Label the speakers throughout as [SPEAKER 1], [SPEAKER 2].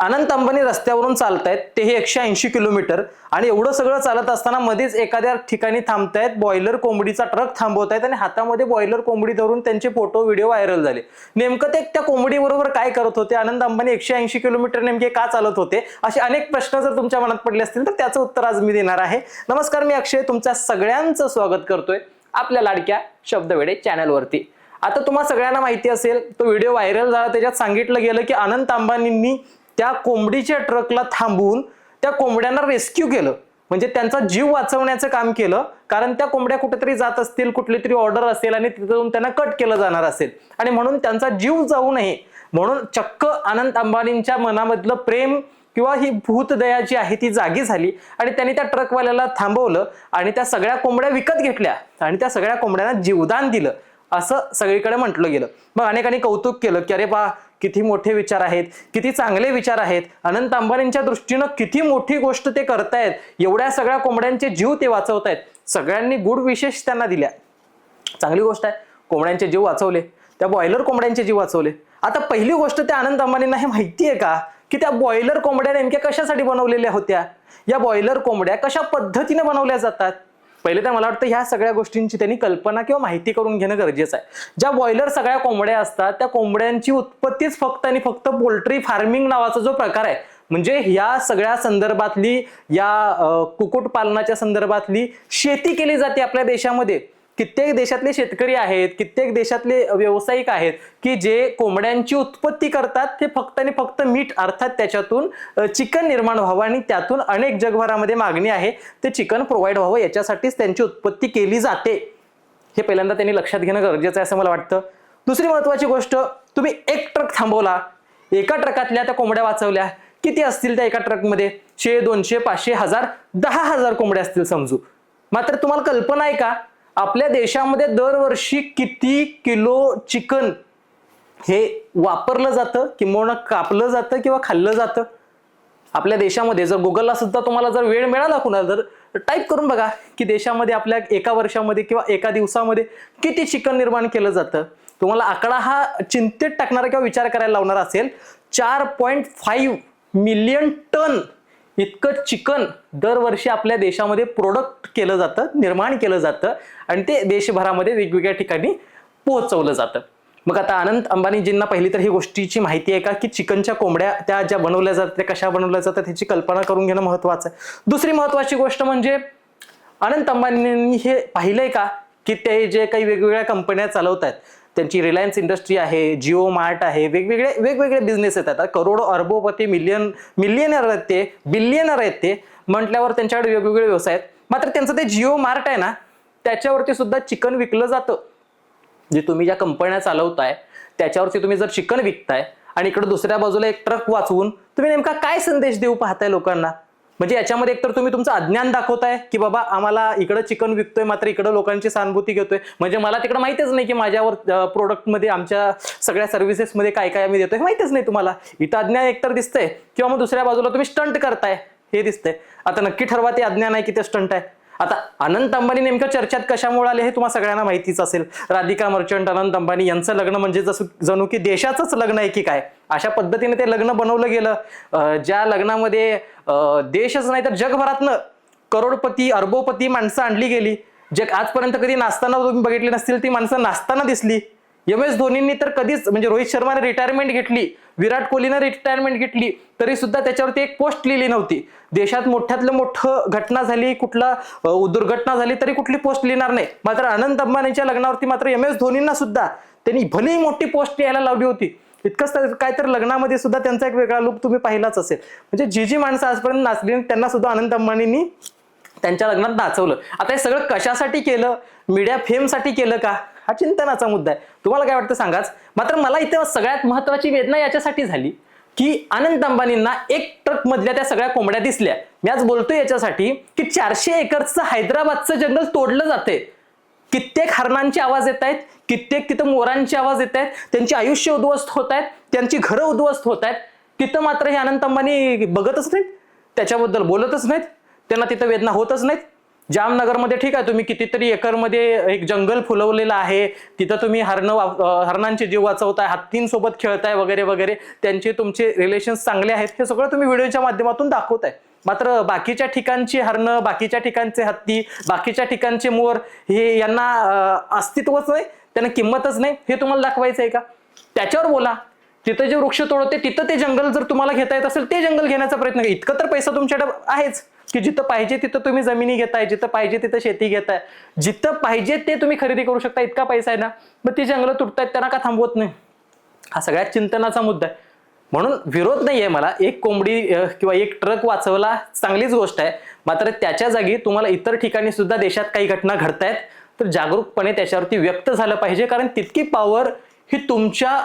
[SPEAKER 1] अनंत अंबानी रस्त्यावरून चालतायत तेही एकशे ऐंशी किलोमीटर. आणि एवढं सगळं चालत असताना मध्येच एखाद्या ठिकाणी थांबतायत बॉयलर कोंबडीचा ट्रक थांबवतायत आणि हातामध्ये बॉयलर कोंबडी धरून त्यांचे फोटो व्हिडिओ व्हायरल झाले. नेमकं ते त्या कोंबडीबरोबर काय करत होते? अनंत अंबानी एकशे ऐंशी किलोमीटर नेमके का चालत होते? असे अनेक प्रश्न जर तुमच्या मनात पडले असतील तर त्याचं उत्तर आज मी देणार आहे. नमस्कार मी अक्षय. तुमच्या सगळ्यांचं स्वागत करतोय आपल्या लाडक्या शब्दवेडे चॅनलवरती. आता तुम्हाला सगळ्यांना माहिती असेल तो व्हिडिओ व्हायरल झाला. त्याच्यात सांगितलं गेलं की अनंत अंबानींनी त्या कोंबडीच्या ट्रकला थांबवून त्या कोंबड्यांना रेस्क्यू केलं. म्हणजे त्यांचा जीव वाचवण्याचं काम केलं. कारण त्या कोंबड्या कुठेतरी जात असतील कुठली तरी ऑर्डर असेल आणि तिथून त्यांना कट केलं जाणार असेल. आणि म्हणून त्यांचा जीव जाऊ नये. म्हणून चक्क अनंत अंबानींच्या मनामधलं प्रेम किंवा ही भूतदया जी आहे ती जागी झाली. आणि त्यांनी त्या ट्रकवाल्याला थांबवलं आणि त्या सगळ्या कोंबड्या विकत घेतल्या. आणि त्या सगळ्या कोंबड्यांना जीवदान दिलं. असं सगळीकडे म्हटलं गेलं. मग अनेकांनी कौतुक केलं की अरे बा किती मोठे विचार आहेत किती चांगले विचार आहेत. अनंत अंबानींच्या दृष्टीनं किती मोठी गोष्ट ते करतायत. एवढ्या सगळ्या कोंबड्यांचे जीव ते वाचवतायत. सगळ्यांनी गुड विशेष त्यांना दिल्या. चांगली गोष्ट आहे. कोंबड्यांचे जीव वाचवले. त्या बॉयलर कोंबड्यांचे जीव वाचवले. आता पहिली गोष्ट त्या आनंद अंबानींना हे माहिती आहे का? की त्या बॉयलर कोंबड्या नेमक्या कशासाठी बनवलेल्या होत्या? या बॉयलर कोंबड्या कशा पद्धतीने बनवल्या जातात? पहिले तर मला वाटतं ह्या सगळ्या गोष्टींची त्यांनी कल्पना किंवा माहिती करून घेणं गरजेचं आहे. ज्या बॉयलर सगळ्या कोंबड्या असतात त्या कोंबड्यांची उत्पत्तीच फक्त आणि फक्त पोल्ट्री फार्मिंग नावाचा जो प्रकार आहे म्हणजे या सगळ्या संदर्भातली या कुक्कुटपालनाच्या संदर्भातली शेती केली जाते आपल्या देशामध्ये. कित्येक देशातले शेतकरी आहेत कित्येक देशातले व्यावसायिक आहेत की जे कोंबड्यांची उत्पत्ती करतात ते फक्त आणि फक्त मीठ अर्थात त्याच्यातून चिकन निर्माण व्हावं आणि त्यातून अनेक जगभरामध्ये मागणी आहे ते चिकन प्रोव्हाइड व्हावं याच्यासाठीच त्यांची उत्पत्ती केली जाते. हे पहिल्यांदा त्यांनी लक्षात घेणं गरजेचं आहे असं मला वाटतं. दुसरी महत्वाची गोष्ट तुम्ही एक ट्रक थांबवला एका ट्रकातल्या त्या कोंबड्या वाचवल्या किती असतील त्या एका ट्रकमध्ये शे दोनशे पाचशे हजार दहा हजार कोंबड्या असतील समजू. मात्र तुम्हाला कल्पना आहे का? आपल्या देशामध्ये दरवर्षी किती किलो चिकन हे वापरलं जातं? किंवा कापलं जातं किंवा खाल्लं जातं? आपल्या देशामध्ये जर गुगलला सुद्धा तुम्हाला जर वेळ मिळाला कुणाला जर टाईप करून बघा की देशामध्ये आपल्या एका वर्षामध्ये किंवा एका दिवसामध्ये किती चिकन निर्माण केलं जातं? तुम्हाला आकडा हा चिंतेत टाकणारा किंवा विचार करायला लावणारा असेल चार पॉईंट फाईव्ह मिलियन टन इतकं चिकन दरवर्षी आपल्या देशामध्ये प्रोडक्ट केलं जातं निर्माण केलं जातं आणि ते देशभरामध्ये वेगवेगळ्या ठिकाणी पोहोचवलं जातं. मग आता अनंत अंबानीजींना पहिली तर ही गोष्टीची माहिती आहे का की चिकनच्या कोंबड्या त्या ज्या बनवल्या जातात त्या कशा बनवल्या जातात ह्याची कल्पना करून घेणं महत्वाचं आहे. दुसरी महत्वाची गोष्ट म्हणजे अनंत अंबानींनी हे पाहिलंय का की ते जे काही वेगवेगळ्या कंपन्या चालवत आहेत त्यांची रिलायन्स इंडस्ट्री आहे जिओ मार्ट आहे वेगवेगळे वेगवेगळे बिझनेस आहेत आता करोडो अर्बोपती मिलियन मिलियनर आहेत ते बिलियनर आहेत ते. म्हटल्यावर त्यांच्याकडे वेगवेगळे व्यवसाय आहेत. मात्र त्यांचं ते जिओ मार्ट आहे ना त्याच्यावरती सुद्धा चिकन विकलं जातं. जे तुम्ही ज्या कंपन्या चालवताय त्याच्यावरती तुम्ही जर चिकन विकताय आणि इकडे दुसऱ्या बाजूला एक ट्रक वाचवून तुम्ही नेमका काय संदेश देऊ पाहताय लोकांना? म्हणजे याच्यामध्ये एकतर तुम्ही तुमचं अज्ञान दाखवताय की बाबा आम्हाला इकडं चिकन विकतोय मात्र इकडं लोकांची सहानुभूती घेतोय. म्हणजे मला तिकडं माहितीच नाही की माझ्यावर प्रोडक्टमध्ये आमच्या सगळ्या सर्व्हिसेसमध्ये काय काय आम्ही देतोय माहितीच नाही तुम्हाला. इथं अज्ञान एकतर दिसतंय किंवा मग दुसऱ्या बाजूला तुम्ही स्टंट करताय हे दिसतंय. आता नक्की ठरवा ते अज्ञान आहे की ते स्टंट आहे. आता अनंत अंबानी नेमकं चर्चेत कशामुळे आले हे तुम्हाला सगळ्यांना माहितीच असेल. राधिका मर्चंट अनंत अंबानी यांचं लग्न म्हणजे जसं जणू की देशाचंच लग्न आहे की काय? अशा पद्धतीने ते लग्न बनवलं गेलं. ज्या लग्नामध्ये देशच नाही तर जगभरातनं करोडपती अरबोपती माणसं आणली गेली. जग आजपर्यंत कधी नाचताना तुम्ही बघितली नसतील ती माणसं नाचताना दिसली. एम एस धोनींनी तर कधीच म्हणजे रोहित शर्माने रिटायरमेंट घेतली विराट कोहलीने रिटायरमेंट घेतली तरी सुद्धा त्याच्यावरती एक पोस्ट लिहिली नव्हती. देशात मोठ्यातलं मोठं घटना झाली कुठला दुर्घटना झाली तरी कुठली पोस्ट लिहिणार नाही. मात्र अनंत अंबानीच्या लग्नावरती मात्र एम एस धोनींना सुद्धा त्यांनी भली मोठी पोस्ट लिहायला लावली होती. इतकंच तर काय तर लग्नामध्ये सुद्धा त्यांचा एक वेगळा लुक तुम्ही पाहिलाच असेल. म्हणजे जी जी माणसं आजपर्यंत नाचली त्यांना सुद्धा अनंत अंबानींनी त्यांच्या लग्नात नाचवलं. आता हे सगळं कशासाठी केलं? मीडिया फेमसाठी केलं का? हा चिंतनाचा मुद्दा आहे. तुम्हाला काय वाटतं सांगाच? मात्र मला इथे सगळ्यात महत्वाची वेदना याच्यासाठी झाली की अनंत अंबानींना एक ट्रक मधल्या त्या सगळ्या कोंबड्या दिसल्या. मी आज बोलतोय याच्यासाठी की चारशे एकरचं हैदराबादचं जंगल तोडलं जाते कित्येक हरणांचे आवाज येत आहेत कित्येक तिथं मोरांचे आवाज येत आहेत त्यांचे आयुष्य उद्ध्वस्त होत आहेत त्यांची घरं उद्ध्वस्त होत आहेत. तिथं मात्र हे अनंत अंबानी बघतच नाहीत त्याच्याबद्दल बोलतच नाहीत त्यांना तिथं वेदना होतच नाहीत. जामनगरमध्ये ठीक आहे तुम्ही कितीतरी एकरमध्ये एक जंगल फुलवलेलं आहे. तिथं तुम्ही हरण हरणांचे जीव वाचवताय हत्तींसोबत खेळताय वगैरे वगैरे. त्यांचे तुमचे रिलेशन्स चांगले आहेत. हे सगळं तुम्ही व्हिडिओच्या माध्यमातून दाखवताय. मात्र बाकीच्या ठिकाणची हरणं बाकीच्या ठिकाणचे हत्ती बाकीच्या ठिकाणचे मोर हे यांना अस्तित्वच नाही त्यांना किंमतच नाही. हे तुम्हाला दाखवायचं आहे का? त्याच्यावर बोला. तिथं जे वृक्ष तोडते तिथं ते जंगल जर तुम्हाला घेता येत असेल ते जंगल घेण्याचा प्रयत्न इतकं तर पैसा तुमच्याकडे आहेच. की जिथं पाहिजे तिथं तुम्ही जमिनी घेताय जिथं पाहिजे तिथं शेती घेताय. जिथं पाहिजे ते तुम्ही खरेदी करू शकता इतका पैसा आहे ना. मग ती जंगलं तुटतायत त्यांना का थांबवत नाही? हा सगळ्यात चिंतनाचा मुद्दा आहे. म्हणून विरोध नाही आहे मला. एक कोंबडी किंवा एक ट्रक वाचवला चांगलीच गोष्ट आहे. मात्र त्याच्या जागी तुम्हाला इतर ठिकाणी सुद्धा देशात काही घटना घडतायत. तर जागरूकपणे त्याच्यावरती व्यक्त झालं पाहिजे. कारण तितकी पॉवर ही तुमच्या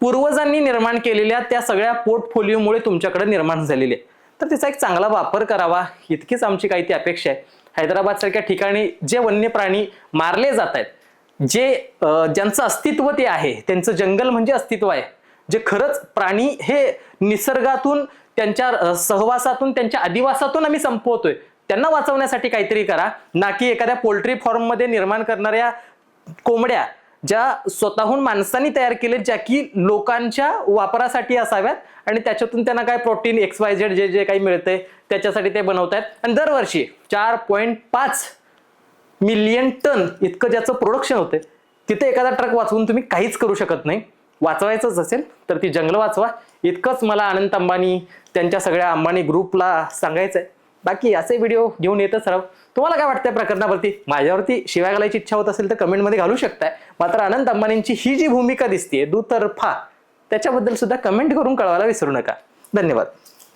[SPEAKER 1] पूर्वजांनी निर्माण केलेल्या त्या सगळ्या पोर्टफोलिओमुळे तुमच्याकडे निर्माण झालेली आहे. तर तिचा एक चांगला वापर करावा. इतकीच आमची काही ती अपेक्षा आहे. हैदराबाद सारख्या ठिकाणी जे वन्य प्राणी मारले जात आहेत जे ज्यांचं अस्तित्व ते आहे त्यांचं जंगल म्हणजे अस्तित्व आहे. जे खरंच प्राणी हे निसर्गातून त्यांच्या सहवासातून त्यांच्या अधिवासातून आम्ही संपवतोय. त्यांना वाचवण्यासाठी काहीतरी करा. ना की एखाद्या पोल्ट्री फॉर्ममध्ये निर्माण करणाऱ्या कोंबड्या ज्या स्वतःहून माणसांनी तयार केले ज्या की लोकांच्या वापरासाठी असाव्यात आणि त्याच्यातून त्यांना काय प्रोटीन एक्स वाय झेड जे जे काही मिळतंय त्याच्यासाठी ते बनवत आहेत आणि दरवर्षी चार पॉईंट पाच मिलियन टन इतकं ज्याचं प्रोडक्शन होते तिथे एखादा ट्रक वाचवून तुम्ही काहीच करू शकत नाही. वाचवायचंच असेल तर ती जंगलं वाचवा. इतकंच मला अनंत अंबानी त्यांच्या सगळ्या अंबानी ग्रुपला सांगायचं आहे बाकी असे व्हिडिओ घेऊन येतच राहू तुम्हाला काय वाटतंय प्रकरणावरती? माझ्यावरती शिवाय घालायची इच्छा होत असेल तर कमेंटमध्ये घालू शकताय. मात्र अनंत अंबानींची ही जी भूमिका दिसते दुतर्फा त्याच्याबद्दल सुद्धा कमेंट करून कळवायला विसरू नका. धन्यवाद.